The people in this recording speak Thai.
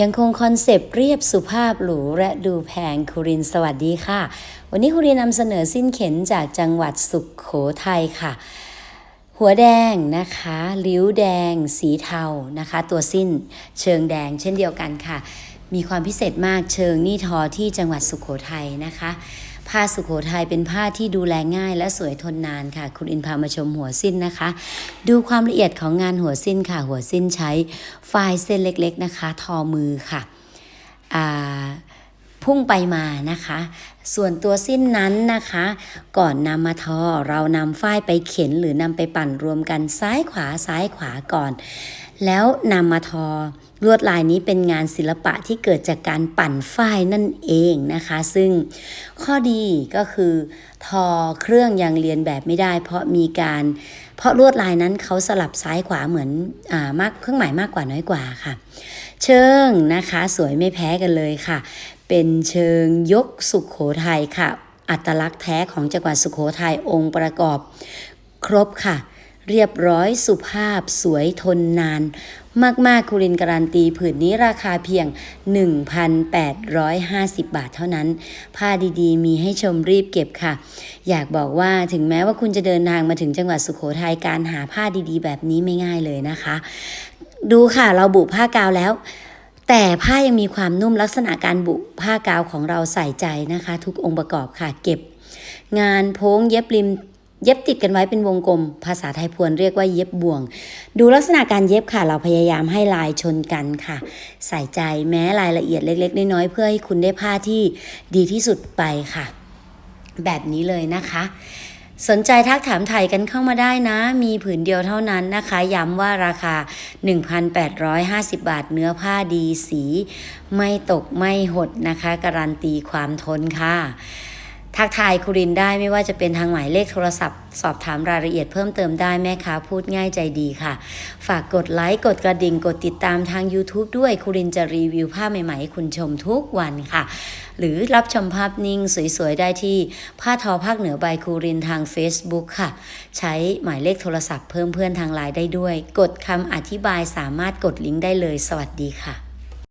ยังคงคอนเซปต์เรียบสุภาพหรูและดูแพงคุรินสวัสดีค่ะ วันนี้คุรินนำเสนอสิ้นเข็นจากจังหวัดสุขโขทัยค่ะ หัวแดงนะคะริ้วแดง สีเทานะคะ ตัวสิ้นเชิงแดงเช่นเดียวกันค่ะ มีความพิเศษมากเชิงนี่ทอที่จังหวัดสุขโขทัยนะคะ ผ้าสุโขทัยเป็นผ้าที่ดูแลง่ายและสวยทนนานค่ะ คุณอินพามาชมหัวสิ้นนะคะ ดูความละเอียดของงานหัวสิ้นค่ะ หัวสิ้นใช้ฝ้ายเส้นเล็กๆนะคะ ทอมือค่ะอ่า พุ่งไปมานะคะ ส่วนตัวสิ้นนั้นนะคะ ก่อนนำมาทอเรานำฝ้ายไปเข็นหรือนำไปปั่นรวมกันซ้ายขวาซ้ายขวาก่อน แล้วนำมาทอลวดลายนี้เป็นงานศิลปะที่เกิดจากการปั่นฝ้ายนั่นเองนะคะ ซึ่งข้อดีก็คือทอเครื่องยังเรียนแบบไม่ได้ เพราะมีการเพราะลวดลายนั้นเขาสลับซ้ายขวาเหมือนอ่ามากเครื่องหมายมากกว่าน้อยกว่าค่ะ เชิงนะคะ สวยไม่แพ้กันเลยค่ะ เป็นเชิงยกสุขโขทัยค่ะ อัตลักษณ์แท้ของจังหวัดสุขโขทัยองค์ประกอบ ครบค่ะ เรียบร้อยสุภาพสวยทนนาน มากๆคุรินการันตีผืนนี้ราคาเพียง 1,850 บาทเท่านั้น ผ้าดีๆ มีให้ชมรีบเก็บค่ะ อยากบอกว่าถึงแม้ว่าคุณจะเดินทางมาถึงจังหวัดสุขโขทัยการหาผ้าดีๆ แบบนี้ไม่ง่ายเลยนะคะ ดูค่ะเราบุผ้ากาวแล้ว แต่ผ้ายังมีความนุ่มลักษณะการบุผ้ากาวของเราใส่ใจนะคะ ทุกองค์ประกอบค่ะเก็บ งานโพ้งเย็บริมเย็บติดกันไว้เป็นวงกลม ภาษาไทยพวนเรียกว่าเย็บบ่วง ดูลักษณะการเย็บค่ะ เราพยายามให้ลายชนกันค่ะ ใส่ใจแม้รายละเอียดเล็ก ๆ น้อยๆเพื่อให้คุณได้ผ้าที่ดีที่สุดไปค่ะ แบบนี้เลยนะคะ สนใจทักถามไทยกันเข้ามาได้นะ มีผืนเดียวเท่านั้นนะคะ ย้ำว่าราคา 1,850 บาทเนื้อผ้าดีสี ไม่ตกไม่หดนะคะ การันตีความทนค่ะ ทักทายคุรินได้ไม่ว่าจะเป็นทางหมายเลขโทรศัพท์ สอบถามรายละเอียดเพิ่มเติมได้แม่ค้าพูดง่ายใจดีค่ะ ฝากกดไลค์กดกระดิ่งกดติดตามทาง YouTube ด้วยคุรินจะรีวิวผ้าใหม่ๆให้คุณชมทุกวันค่ะ หรือรับชมภาพนิ่งสวยๆ ได้ที่ผ้าทอภาคเหนือใบคูรินทาง Facebook ค่ะ ใช้หมายเลขโทรศัพท์เพิ่มเพื่อนทางไลน์ได้ด้วย กดคำอธิบายสามารถกดลิงก์ได้เลย สวัสดีค่ะ